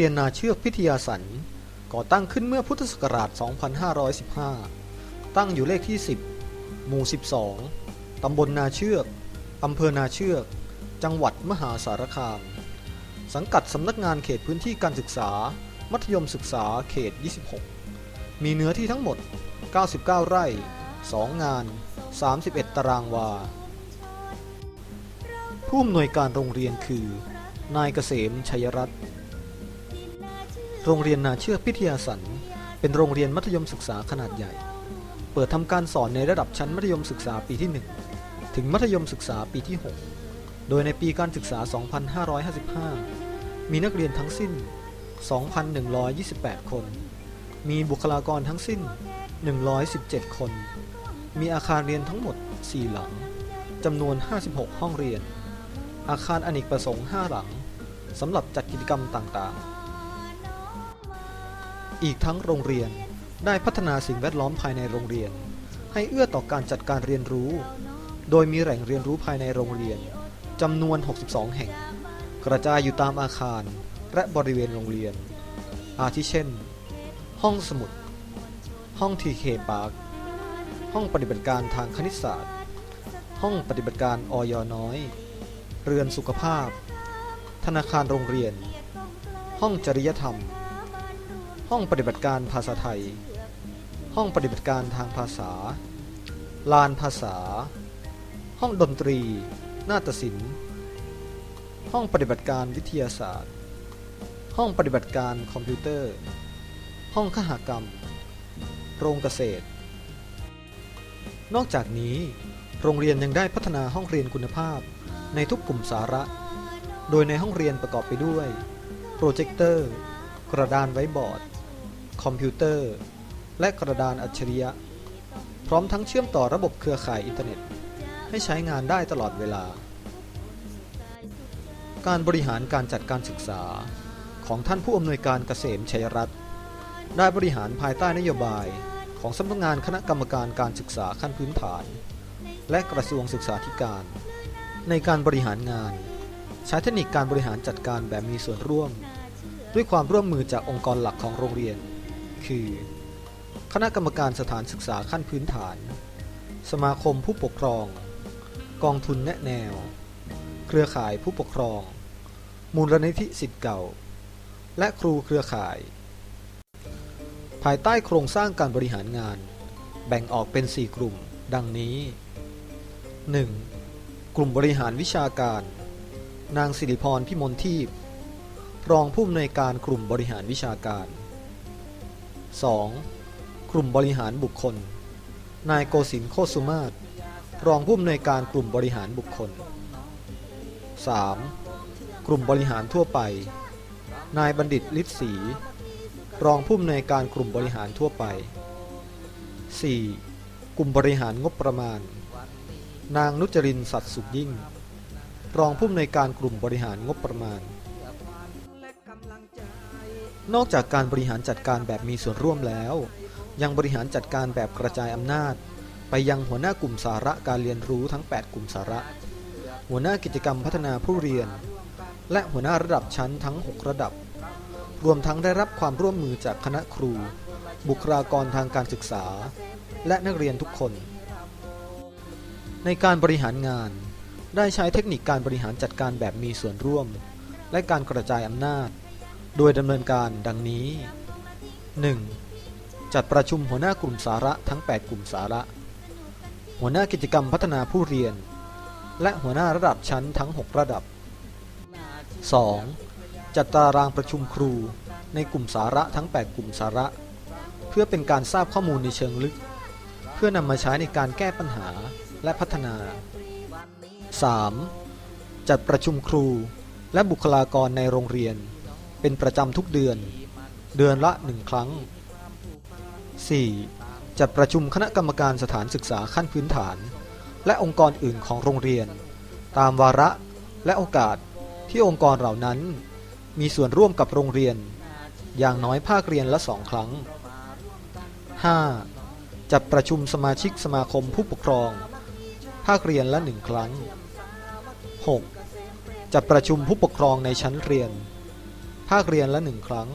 เรียนนาเชือกพิทยาสันก่อตั้งขึ้นเมื่อพุทธศักราช 2515 ตั้งอยู่เลขที่ 10 หมู่ 12 ตำบลนาเชือก อำเภอนาเชือก จังหวัดมหาสารคาม สังกัดสำนักงานเขตพื้นที่การศึกษา มัธยมศึกษาเขต 26 มีเนื้อที่ทั้งหมด 99 ไร่ 2 งาน 31 ตารางวา ผู้อำนวยการโรงเรียนคือ นายเกษมชัยรัตน์ โรงเรียนนาเชือกพิทยาสัน เป็นโรงเรียนมัธยมศึกษาขนาดใหญ่ เปิดทำการสอนในระดับชั้นมัธยมศึกษาปีที่ 1 ถึงมัธยมศึกษาปีที่ 6 โดยในปีการศึกษา 2555 มีนักเรียนทั้งสิ้น 2,128 คน มีบุคลากรทั้งสิ้น 117 คน มีอาคารเรียนทั้งหมด 4 หลัง จำนวน 56 ห้องเรียน อาคารอเนกประสงค์ 5 หลัง สำหรับจัดกิจกรรมต่างๆ อีกทั้งโรงเรียนได้พัฒนาสิ่งแวดล้อมภายในโรงเรียน ให้เอื้อต่อการจัดการเรียนรู้ โดยมีแหล่งเรียนรู้ภายในโรงเรียนจำนวน 62 แห่ง กระจายอยู่ตามอาคารและบริเวณโรงเรียน อาทิเช่น ห้องสมุด ห้องทีเคปาร์คห้องปฏิบัติการทางคณิตศาสตร์ ห้องปฏิบัติการออยน้อย เรือนสุขภาพ ธนาคารโรงเรียน ห้องจริยธรรม ห้องปฏิบัติการภาษาไทย ห้องปฏิบัติการทางภาษา ลานภาษา ห้องดนตรี นาฏศิลป์ ห้องปฏิบัติการวิทยาศาสตร์ ห้องปฏิบัติการคอมพิวเตอร์ ห้องขหกรรม โรงเกษตร นอกจากนี้ โรงเรียนยังได้พัฒนาห้องเรียนคุณภาพ ในทุกกลุ่มสาระ โดยในห้องเรียนประกอบไปด้วย โปรเจคเตอร์กระดานไว้บอร์ด คอมพิวเตอร์ และกระดานอัจฉริยะ พร้อมทั้งเชื่อมต่อระบบเครือข่ายอินเทอร์เน็ต ให้ใช้งานได้ตลอดเวลา การบริหารการจัดการศึกษาของท่านผู้อำนวยการเกษมชัยรัตน์ได้บริหารภายใต้นโยบายของสำนักงานคณะกรรมการการศึกษาขั้นพื้นฐาน และกระทรวงศึกษาธิการ ในการบริหารงาน ใช้เทคนิคการบริหารจัดการแบบมีส่วนร่วม ด้วยความร่วมมือจากองค์กรหลักของโรงเรียน คือ คณะกรรมการสถานศึกษาขั้นพื้นฐาน สมาคมผู้ปกครอง กองทุนแนะแนว เครือข่ายผู้ปกครอง มูลนิธิสิทธิ์เก่า และครูเครือข่าย ภายใต้โครงสร้างการบริหารงาน แบ่งออกเป็น 4 กลุ่ม ดังนี้ 1. กลุ่มบริหารวิชาการ นางสิริพรพิมลทีพรองผู้อำนวยการกลุ่มบริหารวิชาการ 2. กลุ่มบริหารบุคคล นายโกศินโคสุมาศรองผู้อำนวยการกลุ่มบริหารบุคคล 3. กลุ่มบริหารทั่วไป นายบัณฑิตฤทธิ์ศรีรองผู้อำนวยการกลุ่มบริหารทั่วไป 4. กลุ่มบริหารงบประมาณ นางนุจรินสัตย์สุขยิ่ง รองผู้อำนวยการกลุ่มบริหารงบประมาณ นอกจากการบริหารจัดการแบบมีส่วนร่วมแล้ว ยังบริหารจัดการแบบกระจายอำนาจ ไปยังหัวหน้ากลุ่มสาระการเรียนรู้ทั้ง 8 กลุ่มสาระ หัวหน้ากิจกรรมพัฒนาผู้เรียน และหัวหน้าระดับชั้นทั้ง 6 ระดับ รวมทั้งได้รับความร่วมมือจากคณะครู บุคลากรทางการศึกษา และนักเรียนทุกคน ในการบริหารงาน ได้ใช้เทคนิคการบริหารจัดการแบบมีส่วนร่วม และการกระจายอำนาจ โดยดำเนินการดังนี้ 1. จัดประชุมหัวหน้ากลุ่มสาระทั้ง 8 กลุ่มสาระ หัวหน้ากิจกรรมพัฒนาผู้เรียน และหัวหน้าระดับชั้นทั้ง 6 ระดับ 2. จัดตารางประชุมครูในกลุ่มสาระทั้ง 8 กลุ่มสาระ เพื่อเป็นการทราบข้อมูลในเชิงลึก เพื่อนำมาใช้ในการแก้ปัญหาและพัฒนา 3. จัดประชุมครูและบุคลากรในโรงเรียน เป็นประจำทุกเดือน เดือนละหนึ่งครั้ง 4. จัดประชุมคณะกรรมการสถานศึกษาขั้นพื้นฐาน และองค์กรอื่นของโรงเรียน ตามวาระและโอกาสที่องค์กรเหล่านั้น มีส่วนร่วมกับโรงเรียน อย่างน้อยภาคเรียนละสองครั้ง 5. จัดประชุมสมาชิกสมาคมผู้ปกครอง ภาคเรียนละหนึ่งครั้ง 6. จัดประชุมผู้ปกครองในชั้นเรียน ภาคเรียนละหนึ่งครั้ง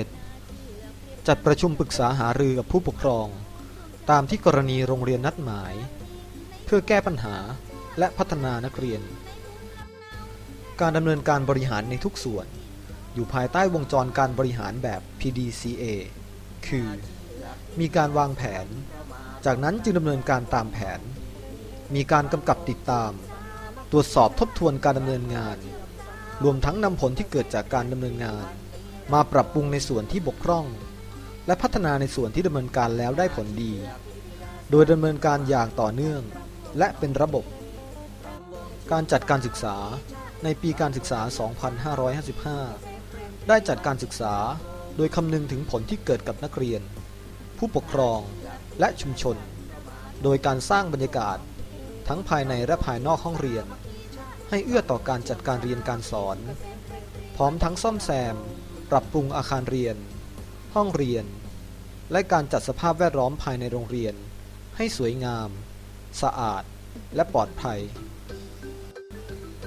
7. จัดประชุมปรึกษาหารือกับผู้ปกครอง ตามที่กรณีโรงเรียนนัดหมาย เพื่อแก้ปัญหาและพัฒนานักเรียน การดำเนินการบริหารในทุกส่วน อยู่ภายใต้วงจรการบริหารแบบ PDCA คือ มีการวางแผน จากนั้นจึงดำเนินการตามแผน มีการกำกับติดตาม ตรวจสอบทบทวนการดำเนินงาน รวมทั้งนำผลที่เกิดจากการดำเนินงาน มาปรับปรุงในส่วนที่บกพร่อง และพัฒนาในส่วนที่ดำเนินการแล้วได้ผลดี โดยดำเนินการอย่างต่อเนื่อง และเป็นระบบ การจัดการศึกษาในปีการศึกษา 2555 ได้จัดการศึกษาโดยคำนึงถึงผลที่เกิดกับนักเรียน ผู้ปกครองและชุมชน โดยการสร้างบรรยากาศ ทั้งภายในและภายนอกห้องเรียน ให้เอื้อต่อการจัดการเรียนการสอน พร้อมทั้งซ่อมแซม ปรับปรุงอาคารเรียน ห้องเรียน และการจัดสภาพแวดล้อมภายในโรงเรียน ให้สวยงาม สะอาด และปลอดภัย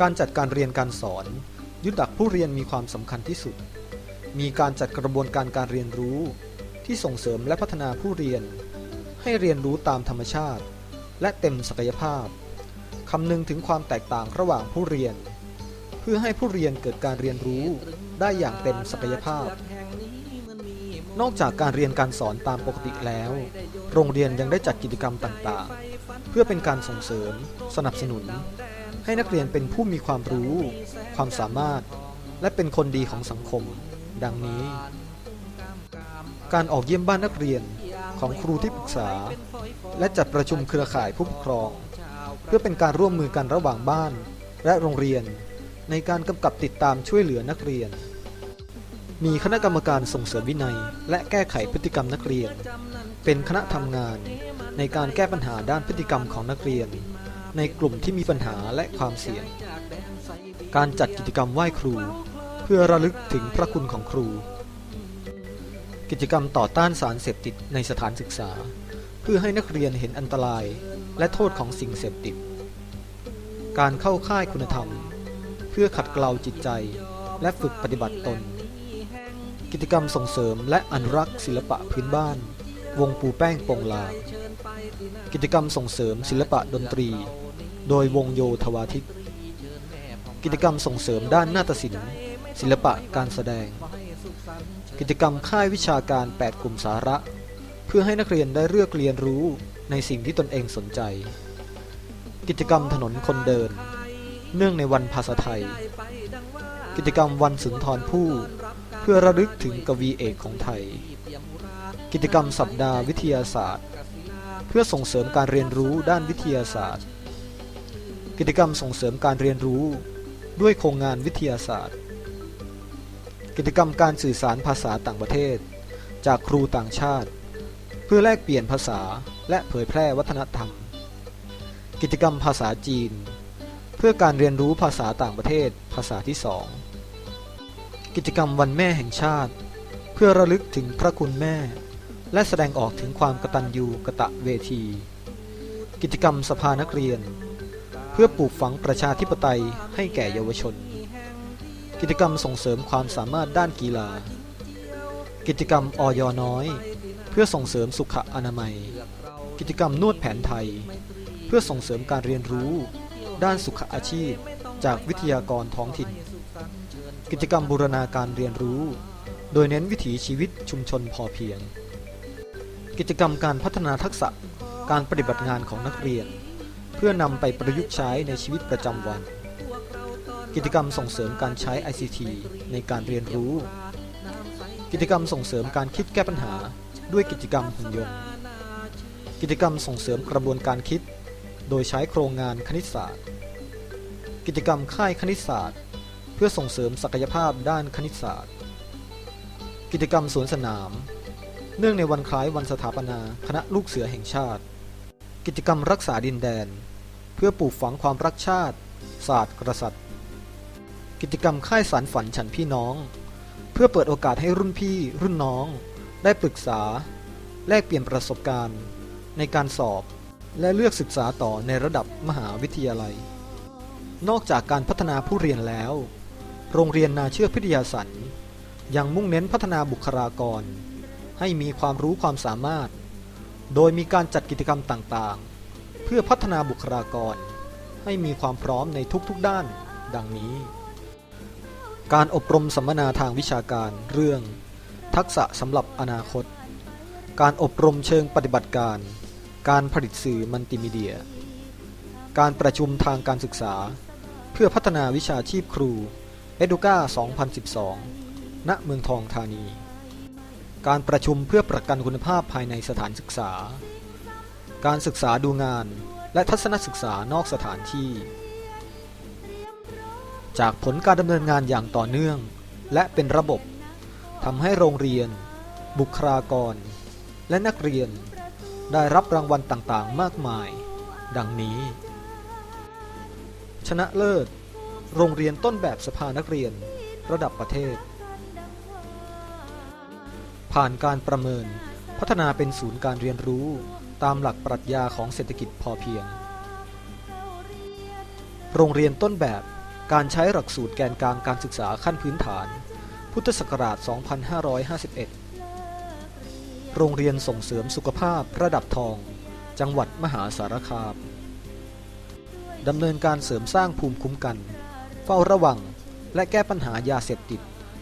การจัดการเรียนการสอน ยึดหลักผู้เรียนมีความสำคัญที่สุด มีการจัดกระบวนการการเรียนรู้ ที่ส่งเสริมและพัฒนาผู้เรียน ให้เรียนรู้ตามธรรมชาติ และเต็มศักยภาพ คำนึงถึงความแตกต่างระหว่างผู้เรียน เพื่อให้ผู้เรียนเกิดการเรียนรู้ได้อย่างเต็มศักยภาพ นอกจากการเรียนการสอนตามปกติแล้ว โรงเรียนยังได้จัดกิจกรรมต่างๆ เพื่อเป็นการส่งเสริม สนับสนุน ให้นักเรียนเป็นผู้มีความรู้ ความสามารถ และเป็นคนดีของสังคม ดังนี้ การออกเยี่ยมบ้านนักเรียนของครูที่ปรึกษา และจัดประชุมเครือข่ายผู้ปกครอง เพื่อเป็นการร่วมมือกันระหว่างบ้าน และโรงเรียน ในการกำกับติดตามช่วยเหลือนักเรียน มีคณะกรรมการส่งเสริมวินัย และแก้ไขพฤติกรรมนักเรียน เป็นคณะทำงาน ในการแก้ปัญหาด้านพฤติกรรมของนักเรียน ในกลุ่มที่มีปัญหาและความเสี่ยง การจัดกิจกรรมไหว้ครู เพื่อระลึกถึงพระคุณของครู กิจกรรมต่อต้านสารเสพติดในสถานศึกษา เพื่อให้นักเรียนเห็นอันตราย และโทษของสิ่งเสพติด การเข้าค่ายคุณธรรม เพื่อขัดเกลาจิตใจ และฝึกปฏิบัติตน กิจกรรมส่งเสริมและอนุรักษ์ศิลปะพื้นบ้าน วงปูแป้งโปงลา กิจกรรมส่งเสริมศิลปะดนตรี โดยวงโยธวาทิต กิจกรรมส่งเสริมด้านนาฏศิลป์ ศิลปะการแสดง กิจกรรมค่ายวิชาการ 8 กลุ่มสาระ เพื่อให้นักเรียนได้เลือกเรียนรู้ ในสิ่งที่ตนเองสนใจ กิจกรรมถนนคนเดิน เนื่องในวันภาษาไทย กิจกรรมวันสุนทรภู่เพื่อระลึกถึงกวีเอกของไทย กิจกรรมสัปดาห์วิทยาศาสตร์ เพื่อส่งเสริมการเรียนรู้ด้านวิทยาศาสตร์ กิจกรรมส่งเสริมการเรียนรู้ด้วยโครงงานวิทยาศาสตร์ กิจกรรมการสื่อสารภาษาต่างประเทศ จากครูต่างชาติ เพื่อแลกเปลี่ยนภาษา และเผยแพร่วัฒนธรรม กิจกรรมภาษาจีน เพื่อการเรียนรู้ภาษาต่างประเทศภาษาที่สองกิจกรรมวันแม่แห่งชาติ เพื่อระลึกถึงพระคุณแม่ และแสดงออกถึงความกตัญญูกะตะเวที กิจกรรมสภานักเรียน เพื่อปลูกฝังประชาธิปไตยให้แก่เยาวชน กิจกรรมส่งเสริมความสามารถด้านกีฬา กิจกรรมอยน้อย เพื่อส่งเสริมสุขอนามัย กิจกรรมนวดแผนไทย เพื่อส่งเสริมการเรียนรู้ ด้านสุขอาชีพ จากวิทยากรท้องถิ่น กิจกรรมบูรณาการเรียนรู้ โดยเน้นวิถีชีวิตชุมชนพอเพียง กิจกรรมการพัฒนาทักษะการปฏิบัติงานของนักเรียน เพื่อนำไปประยุกต์ใช้ในชีวิตประจำวัน กิจกรรมส่งเสริมการใช้ ICT ในการเรียนรู้ กิจกรรมส่งเสริมการคิดแก้ปัญหาด้วยกิจกรรมหุ่นยนต์ กิจกรรมส่งเสริมกระบวนการคิด โดยใช้โครงงานคณิตศาสตร์ กิจกรรมค่ายคณิตศาสตร์ เพื่อส่งเสริมศักยภาพด้านคณิตศาสตร์ กิจกรรมสวนสนาม เนื่องในวันคล้ายวันสถาปนาคณะลูกเสือแห่งชาติ กิจกรรมรักษาดินแดน เพื่อปลูกฝังความรักชาติ ศาสตร์กษัตริย์ กิจกรรมค่ายสารฝันฉันพี่น้อง เพื่อเปิดโอกาสให้รุ่นพี่รุ่นน้อง ได้ปรึกษาแลกเปลี่ยนประสบการณ์ ในการสอบ และเลือกศึกษาต่อในระดับมหาวิทยาลัย นอกจากการพัฒนาผู้เรียนแล้ว โรงเรียนนาเชื่อพิทยาสันยังมุ่งเน้นพัฒนาบุคลากร ให้มีความรู้ความสามารถ โดยมีการจัดกิจกรรมต่างๆ เพื่อพัฒนาบุคลากร ให้มีความพร้อมในทุกๆด้าน ดังนี้ การอบรมสัมมนาทางวิชาการเรื่อง ทักษะสำหรับอนาคต การอบรมเชิงปฏิบัติการ การผลิตสื่อมัลติมีเดีย การประชุมทางการศึกษา เพื่อพัฒนาวิชาชีพครู e d u c a 2012 ณ เมืองทองธานี การประชุมเพื่อประกันคุณภาพภายในสถานศึกษา การศึกษาดูงาน และทัศนศึกษานอกสถานที่ จากผลการดำเนินงานอย่างต่อเนื่อง และเป็นระบบทำให้โรงเรียน บุคลากร และนักเรียน ได้รับรางวัลต่างๆ มากมาย ดังนี้ ชนะเลิศ โรงเรียนต้นแบบสภานักเรียน ระดับประเทศ ผ่านการประเมิน พัฒนาเป็นศูนย์การเรียนรู้ตามหลักปรัชญาของเศรษฐกิจพอเพียง โรงเรียนต้นแบบการใช้หลักสูตรแกนกลางการศึกษาขั้นพื้นฐาน พุทธศักราช 2551 โรงเรียนส่งเสริมสุขภาพระดับทอง จังหวัดมหาสารคามดำเนินการเสริมสร้างภูมิคุ้มกัน เฝ้าระวัง และแก้ปัญหายาเสพติด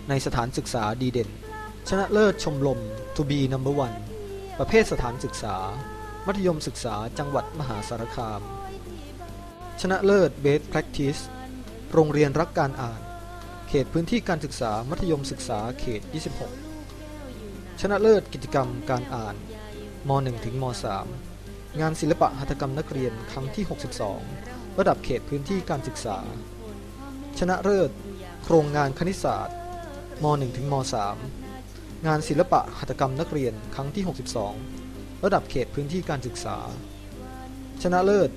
ในสถานศึกษาดีเด่น ชนะเลิศชมรม To be number one ประเภทสถานศึกษา มัธยมศึกษาจังหวัดมหาสารคาม ชนะเลิศ Best Practice โรงเรียนรักการอ่าน เขตพื้นที่การศึกษามัธยมศึกษาเขต 26 ชนะเลิศกิจกรรมการอ่านม .1 ถึงม .3 งานศิลปะหัตถกรรมนักเรียนครั้งที่ 62 ระดับเขตพื้นที่การศึกษา ชนะเลิศโครงงานคณิตศาสตร์ม .1 ถึงม .3 งานศิลปะหัตถกรรมนักเรียนครั้งที่ 62 ระดับเขตพื้นที่การศึกษา ชนะเลิศ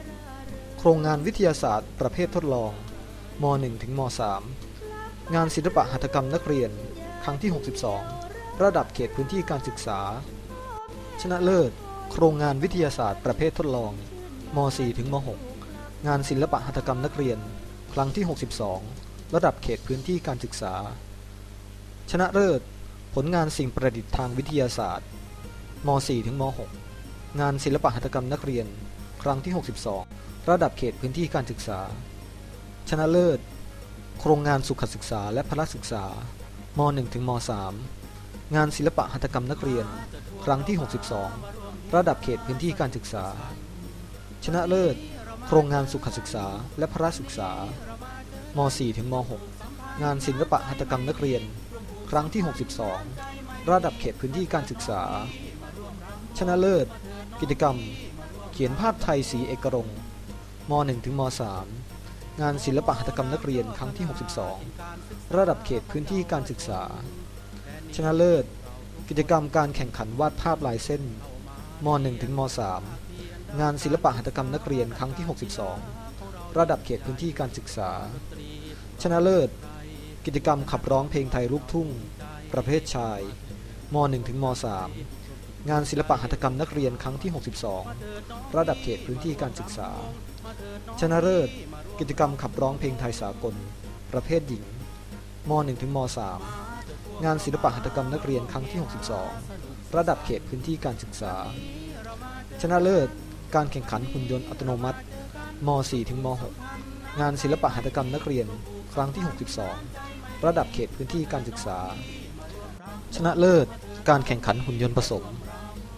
โครงงานวิทยาศาสตร์ประเภททดลองม .1 ถึงม .3 งานศิลปะหัตถกรรมนักเรียนครั้งที่ 62 ระดับเขตพื้นที่การศึกษา ชนะเลิศ โครงงานวิทยาศาสตร์ประเภททดลองม .4 ถึงม .6 งานศิลปะหัตถกรรมนักเรียน ครั้งที่ 62 ระดับเขตพื้นที่การศึกษา ชนะเลิศ ผลงานสิ่งประดิษฐ์ทางวิทยาศาสตร์ม .4 ถึงม .6 งานศิลปะหัตถกรรมนักเรียน ครั้งที่ 62 ระดับเขตพื้นที่การศึกษา ชนะเลิศ โครงงานสุขศึกษาและพละศึกษาม .1 ถึงม .3 งานศิลปะหัตถกรรมนักเรียน ครั้งที่ 62 ระดับเขตพื้นที่การศึกษา ชนะเลิศ โครงงานสุขศึกษาและพละศึกษาม .4 ถึงม .6 งานศิลปะหัตถกรรมนักเรียน ครั้งที่ 62 ระดับเขตพื้นที่การศึกษา ชนะเลิศ กิจกรรม เขียนภาพไทยสีเอกรงม .1 ถึงม .3 งานศิลปะหัตถกรรมนักเรียนครั้งที่ 62 ระดับเขตพื้นที่การศึกษา ชนะเลิศ กิจกรรมการแข่งขันวาดภาพลายเส้นม .1 ถึงม .3 งานศิลปะหัตถกรรมนักเรียนครั้งที่ 62 ระดับเขตพื้นที่การศึกษา ชนะเลิศ กิจกรรมขับร้องเพลงไทยลูกทุ่ง ประเภทชายม .1 ถึงม .3 งานศิลปะหัตถกรรมนักเรียนครั้งที่ 62 ระดับเขตพื้นที่การศึกษา ชนะเลิศ กิจกรรมขับร้องเพลงไทยสากล ประเภทหญิงม .1 ถึงม .3 งานศิลปะหัตถกรรมนักเรียนครั้งที่ 62 ระดับเขตพื้นที่การศึกษา ชนะเลิศ การแข่งขันหุ่นยนต์อัตโนมัติม .4 ถึงม .6 งานศิลปะหัตถกรรมนักเรียนครั้งที่ 62 ระดับเขตพื้นที่การศึกษา ชนะเลิศ การแข่งขันหุ่นยนต์ผสม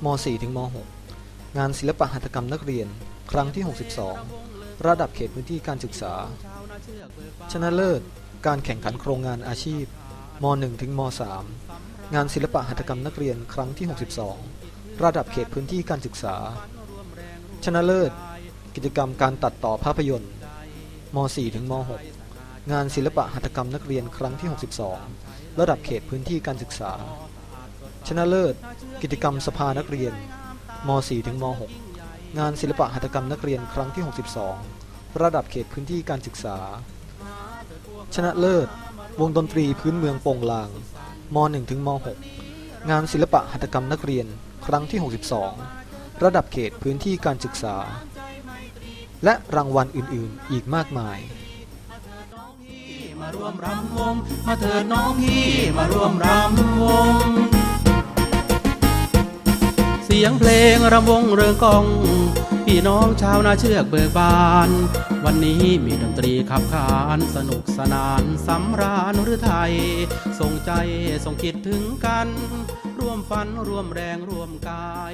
ม .4 ถึงม .6 งานศิลปะหัตถกรรมนักเรียน ครั้งที่ 62 ระดับเขตพื้นที่การศึกษา ชนะเลิศ การแข่งขันโครงงานอาชีพ ม .1 ถึงม .3 งานศิลปะหัตถกรรมนักเรียนครั้งที่ 62 ระดับเขตพื้นที่การศึกษา ชนะเลิศ กิจกรรมการตัดต่อภาพยนตร์ม .4 ถึงม .6 งานศิลปะหัตถกรรมนักเรียนครั้งที่ 62 ระดับเขตพื้นที่การศึกษา ชนะเลิศ กิจกรรมสภานักเรียนม .4 ถึงม .6 งานศิลปะหัตถกรรมนักเรียนครั้งที่ 62 ระดับเขตพื้นที่การศึกษา ชนะเลิศ วงดนตรีพื้นเมืองโปงลางม .1 ถึงม .6 งานศิลปะหัตถกรรมนักเรียน ครั้งที่ 62 ระดับเขตพื้นที่การศึกษา และรางวัลอื่นๆ อีกมากมาย มาร่วมรำวง มาเถิดน้องพี่มาร่วมรำวง เสียงเพลงรำวงเริงกอง พี่น้องชาวนาเชือกเบิกบาน วันนี้มีดนตรีขับขานสนุกสนานสำราญหรือไทย ส่งใจส่งคิดถึงกัน ร่วมฝันร่วมแรงร่วมกาย